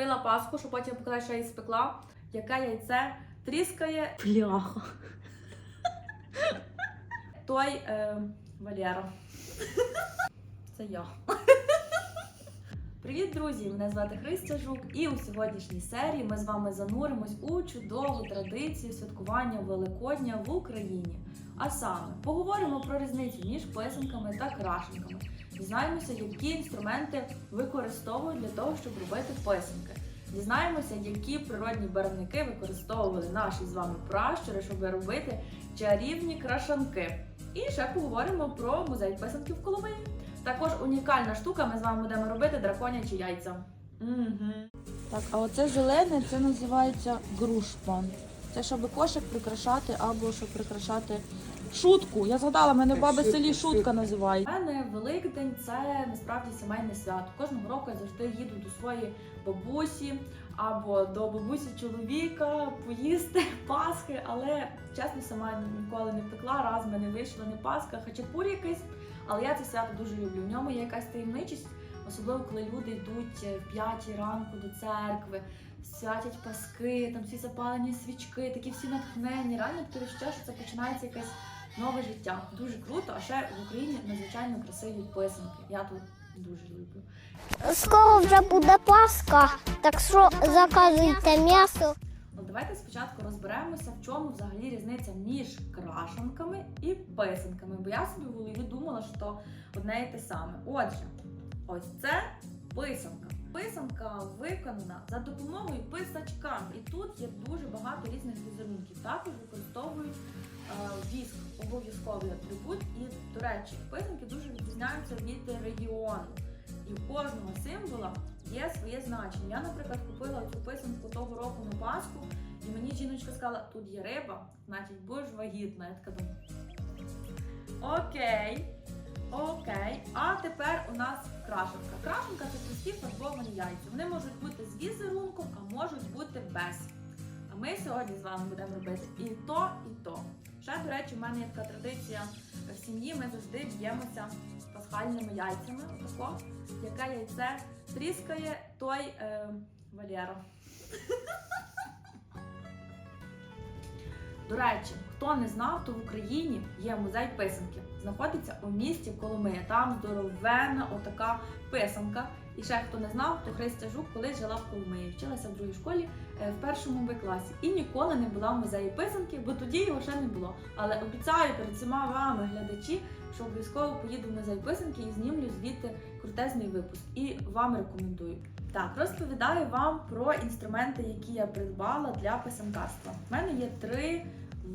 купила паску, що потім показати, що я її спекла. Яке яйце тріскає Бляха. той е, Валєра. Це я. Привіт, друзі! Мене звати Христя Жук, і у сьогоднішній серії ми з вами зануримось у чудову традицію святкування Великодня в Україні. А саме поговоримо про різницю між писанками та крашенками. Дізнаємося, які інструменти використовують для того, щоб робити писанки. Дізнаємося, які природні барвники використовували наші з вами пращури, щоб робити чарівні крашанки. І ще поговоримо про музей писанків в Коломиї. Також унікальна штука, ми з вами будемо робити драконячі яйця. Угу. Так, а оце зелене, це називається грушпан. Це щоб кошик прикрашати або щоб прикрашати шутку. Я згадала, мене в баби в селі шутка називають. У мене Великдень це насправді сімейне свято. Кожного року я завжди їду до своєї бабусі або до бабусі чоловіка поїсти Пасхи, але чесно сама ніколи не пекла, раз мене вийшла не Пасха, хачапур якийсь. Але я це свято дуже люблю. В ньому є якась таємничість, особливо коли люди йдуть е, в п'ятій ранку до церкви, святять паски, там всі запалені свічки, такі всі натхнені. Реально відчуття, що це починається якесь нове життя. Дуже круто, а ще в Україні надзвичайно красиві писанки. Я тут дуже люблю. Скоро вже буде Пасха, так що заказуйте м'ясо. Ну, давайте спочатку розберемося, в чому взагалі різниця між крашенками і писанками. Бо я собі в голові думала, що одне і те саме. Отже, ось це писанка. Писанка виконана за допомогою писачка. І тут є дуже багато різних візерунків. Також використовують е, віск, обов'язковий атрибут. І, до речі, писанки дуже відрізняються від регіону. І в кожного символа є своє значення. Я, наприклад, купила цю писанку того року на Пасху, і мені жіночка сказала, тут є риба, значить будеш вагітна. Я така думаю. Окей, окей. А тепер у нас крашенка. Крашенка це прості фарбовані яйця. Вони можуть бути з візерунком, а можуть бути без. А ми сьогодні з вами будемо робити і то, і то. Ще, до речі, в мене є така традиція в сім'ї. Ми завжди б'ємося пасхальними яйцями. Отако. Яке яйце тріскає той е, Валєра. До речі, хто не знав, то в Україні є музей писанки. Знаходиться у місті Коломия. Там здоровенна отака писанка. І ще хто не знав, то Христя Жук колись жила в Коломиї, вчилася в другій школі е, в першому Б класі і ніколи не була в музеї писанки, бо тоді його ще не було. Але обіцяю перед всіма вами, глядачі, що обов'язково поїду в музей писанки і знімлю звідти крутезний випуск. І вам рекомендую. Так, розповідаю вам про інструменти, які я придбала для писанкарства. У мене є три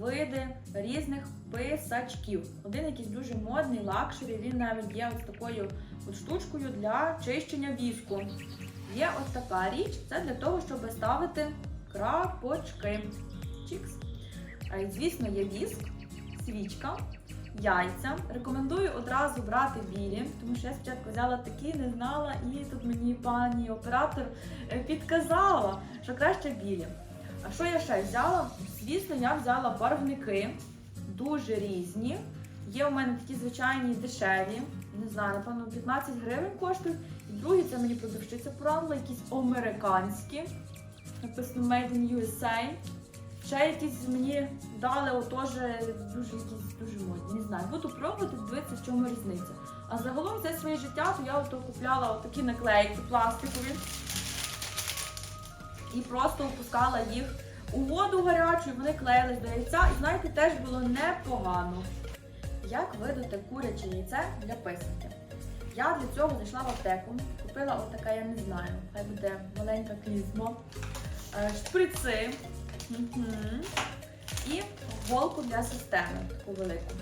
види різних писачків. Один якийсь дуже модний, лакшері, він навіть є ось такою от штучкою для чищення віску. Є ось така річ, це для того, щоб ставити крапочки. Чікс. Звісно, є віск, свічка, яйця. Рекомендую одразу брати білі, тому що я спочатку взяла такі, не знала, і тут мені пані оператор е, підказала, що краще білі. А що я ще взяла? Звісно, я взяла барвники, дуже різні. Є у мене такі звичайні дешеві, не знаю, напевно, 15 гривень коштують. І другі це мені продавщиця порадила, якісь американські, написано Made in USA. Ще якісь мені дали отож дуже якісь дуже модні. Не знаю, буду пробувати дивитися, в чому різниця. А загалом все своє життя, то я ото купляла отакі наклейки пластикові і просто опускала їх у воду гарячу, і вони клеїлись до яйця. І знаєте, теж було непогано. Як видати куряче яйце для писанки? Я для цього зайшла в аптеку, купила отака, я не знаю, хай буде маленька клізмо, е, шприци і голку для системи, таку велику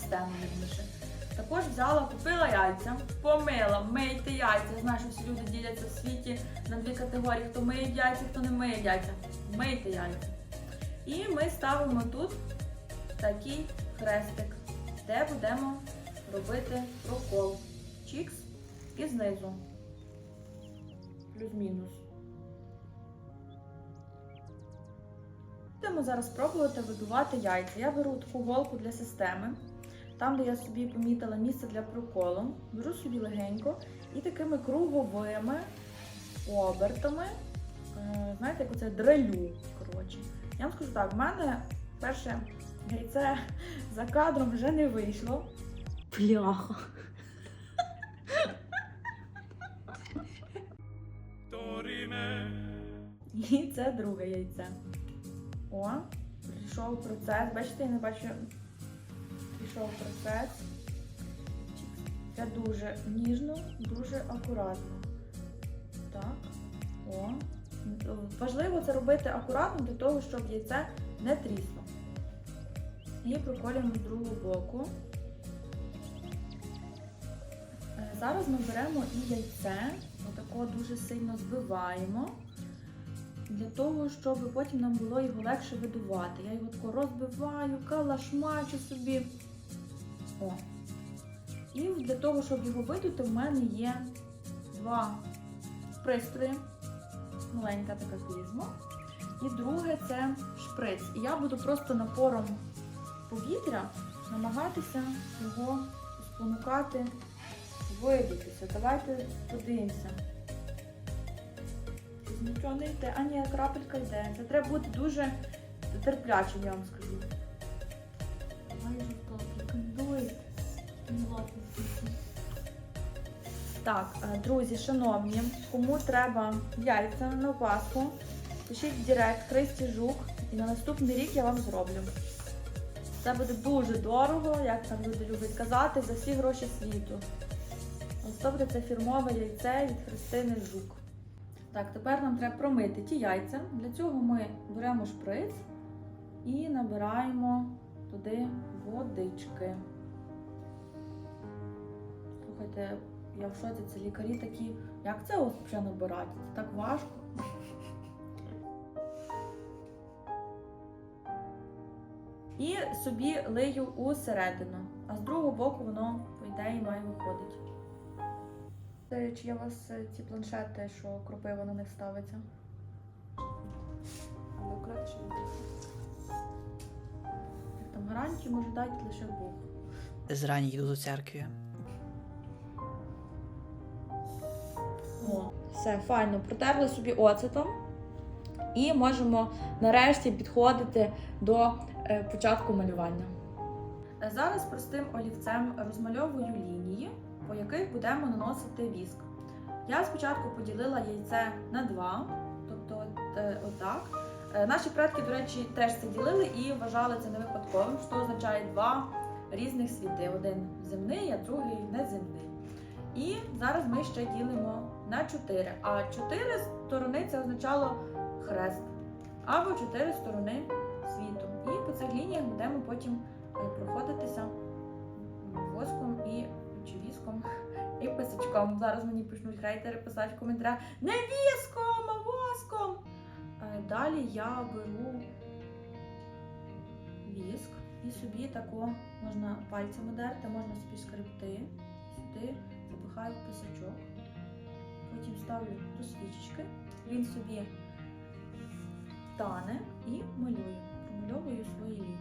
систему вірніше. Також взяла, купила яйця, помила, мийте яйця. Знаю, що всі люди діляться в світі на дві категорії: хто миє яйця, хто не миє яйця. Мийте яйця. І ми ставимо тут такий хрестик, де будемо робити прокол. Чікс і знизу. Плюс-мінус. Будемо зараз пробувати вибивати яйця. Я беру таку голку для системи. Там, де я собі помітила місце для проколу, беру собі легенько і такими круговими обертами знаєте, як оце дрелю. Коротше. Я вам скажу так, в мене перше яйце за кадром вже не вийшло. Бляха. І це друге яйце. О, прийшов процес. Бачите, я не бачу. Пішов процес. Це дуже ніжно, дуже акуратно. Так. О. Важливо це робити акуратно для того, щоб яйце не трісло. І проколюємо з другого боку. Е, Зараз ми беремо і яйце, отако дуже сильно збиваємо, для того, щоб потім нам було його легше видувати. Я його тако розбиваю, калашмачу собі. О. І для того, щоб його видути, в мене є два пристрої. Маленька така клізма. І друге це шприц. І я буду просто напором повітря намагатися його спонукати видутися. Давайте подивимося. Нічого не йде. А крапелька йде. Це треба бути дуже терплячим, я вам скажу. Майже так. Так, е, друзі, шановні, кому треба яйця на Пасху, пишіть в Директ Христі Жук і на наступний рік я вам зроблю. Це буде дуже дорого, як там люди люблять казати, за всі гроші світу. Ось буде це фірмове яйце від Христини Жук. Так, тепер нам треба промити ті яйця. Для цього ми беремо шприц і набираємо туди водички. Слухайте, я в шоці, це лікарі такі. Як це взагалі набирати? Це так важко. І собі лию усередину, а з другого боку воно, по ідеї, має виходити. Чи є у вас е, ці планшети, що кропива на них ставиться? Або краще. Як там гарантію може дати лише Бог. Зрані йду до церкви. О, все, файно, протерли собі оцетом. І можемо нарешті підходити до е, початку малювання. Е, Зараз простим олівцем розмальовую лінії, по яких будемо наносити віск. Я спочатку поділила яйце на два, тобто е, отак. Наші предки, до речі, теж це ділили і вважали це не випадковим, що означає два різних світи: один земний, а другий неземний. І зараз ми ще ділимо на 4. А 4 сторони це означало хрест. Або 4 сторони світу. І по цих лініях будемо потім е, проходитися воском і чи віском і писачком. Зараз мені почнуть хейтери писати в коментарях не віском, а воском. Е, Далі я беру віск і собі тако можна пальцями дерти, можна собі скрипти. Сюди запихаю писачок. Потім ставлю до свічечки. Він собі тане і малюю. Промальовую свої лінії.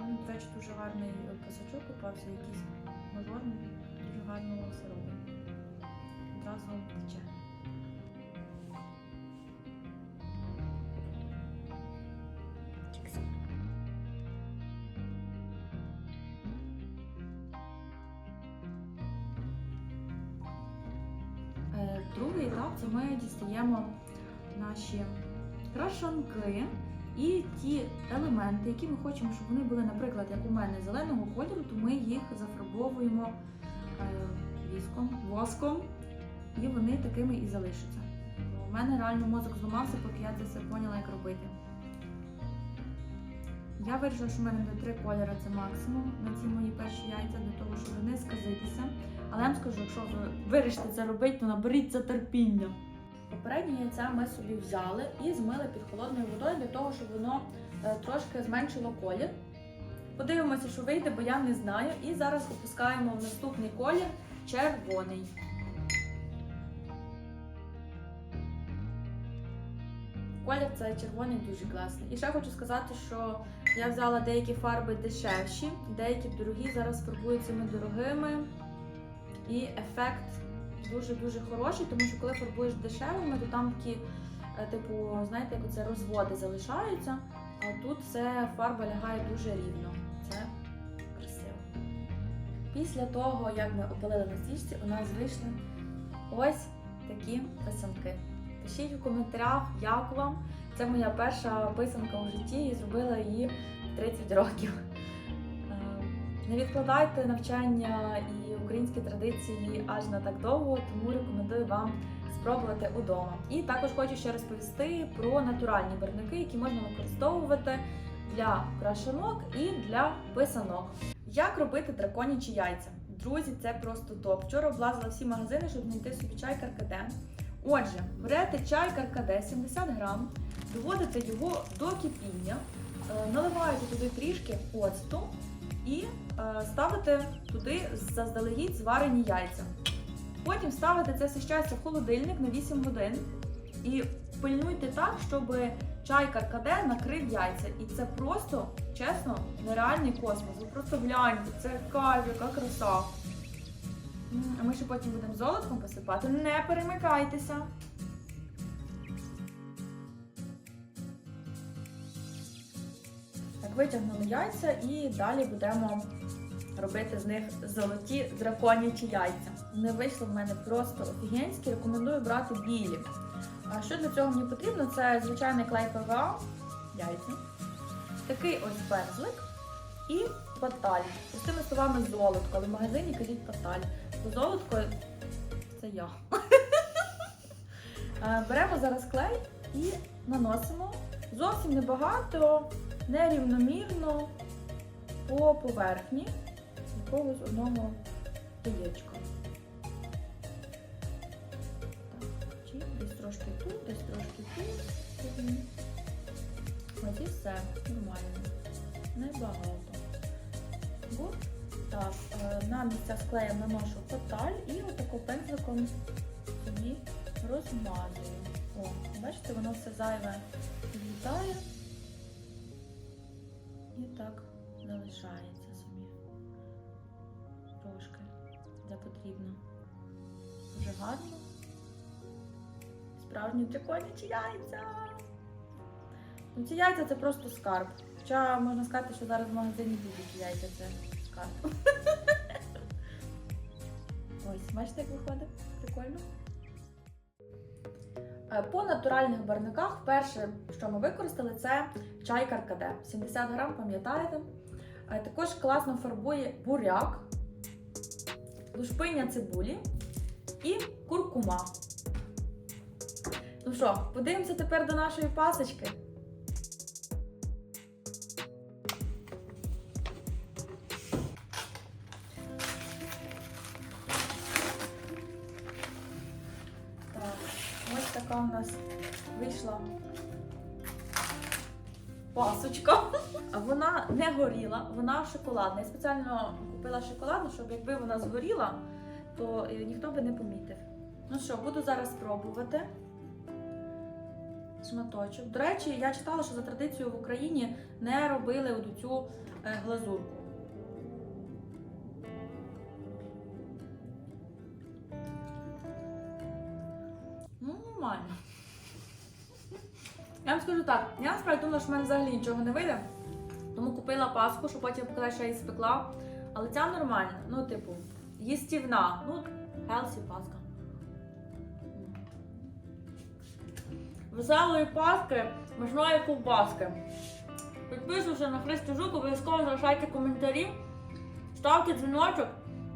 Мені, до речі, дуже гарний е, писачок попався, якийсь мажорний, дуже гарно все робить. Одразу тече. Це ми дістаємо наші крашанки і ті елементи, які ми хочемо, щоб вони були, наприклад, як у мене зеленого кольору, то ми їх зафарбовуємо е, віском, воском, і вони такими і залишаться. У мене реально мозок зламався, поки я це все поняла, як робити. Я вирішила, що в мене буде три кольори це максимум на ці мої перші яйця, для того, щоб не сказитися. Але я вам скажу, якщо ви вирішите це робити, то наберіться терпіння. Попереднє яйця ми собі взяли і змили під холодною водою для того, щоб воно е, трошки зменшило колір. Подивимося, що вийде, бо я не знаю. І зараз опускаємо в наступний колір червоний. Колір це червоний дуже класний. І ще хочу сказати, що я взяла деякі фарби дешевші, деякі дорогі. Зараз фарбую цими дорогими. І ефект дуже-дуже хороший, тому що коли фарбуєш дешевими, то там такі, е, типу, знаєте, як оце розводи залишаються, а тут все фарба лягає дуже рівно. Це красиво. Після того, як ми опалили на стрічці, у нас вийшли ось такі писанки. Пишіть у коментарях, як вам. Це моя перша писанка у житті і зробила її 30 років. Е, Не відкладайте навчання і українські традиції аж на так довго, тому рекомендую вам спробувати удома. І також хочу ще розповісти про натуральні барвники, які можна використовувати для крашанок і для писанок. Як робити драконячі яйця? Друзі, це просто топ. Вчора облазила всі магазини, щоб знайти собі чай каркаде. Отже, берете чай каркаде 70 грам, доводите його до кипіння, е, наливаєте туди трішки оцту і е, ставите туди заздалегідь зварені яйця. Потім ставите це все щастя в холодильник на 8 годин і пильнуйте так, щоб чай каркаде накрив яйця. І це просто, чесно, нереальний космос. Ви просто гляньте, це кайф, яка краса. А ми ще потім будемо золотком посипати. Не перемикайтеся. Так, витягнули яйця і далі будемо робити з них золоті драконячі яйця. Вони вийшли в мене просто офігенські. Рекомендую брати білі. А що для цього мені потрібно? Це звичайний клей ПВА, яйця, такий ось пензлик і паталь. Простими словами золотко, але в магазині кажіть паталь. Бо золотко це я. Е, Беремо зараз клей і наносимо зовсім небагато, нерівномірно по поверхні якогось одного яєчка. Десь трошки тут, десь трошки тут. Ось і все, нормально. Небагато. От так, е, на місця з клеєм наношу поталь і отако пензликом собі розмазую. О, бачите, воно все зайве відлітає і так залишається собі. Трошки, де потрібно. Дуже гарно. Справжні драконячі яйця. Ну, ці яйця це просто скарб. Хоча можна сказати, що зараз в магазині будь-які яйця це скарб. Ось, бачите, як виходить? Прикольно. Е, По натуральних барниках перше, що ми використали, це чай каркаде. 70 грам, пам'ятаєте? Е, Також класно фарбує буряк, лушпиня цибулі і куркума. Ну що, подивимося тепер до нашої пасочки. Пасочка. Вона не горіла, вона шоколадна. Я спеціально купила шоколадну, щоб якби вона згоріла, то е, ніхто би не помітив. Ну що, буду зараз пробувати. Шматочок. До речі, я читала, що за традицією в Україні не робили от цю е, глазурку. Ну, нормально. Я вам скажу так, я насправді думала, що в мене взагалі нічого не вийде. Тому купила паску, щоб потім показати, що я її спекла. Але ця нормальна. Ну, типу, їстівна. Ну, хелсі паска. Веселої паски, смачної ковбаски. Підписуйся на Христю Жук, обов'язково залишайте коментарі, ставте дзвіночок.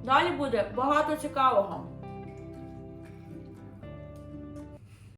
Далі буде багато цікавого.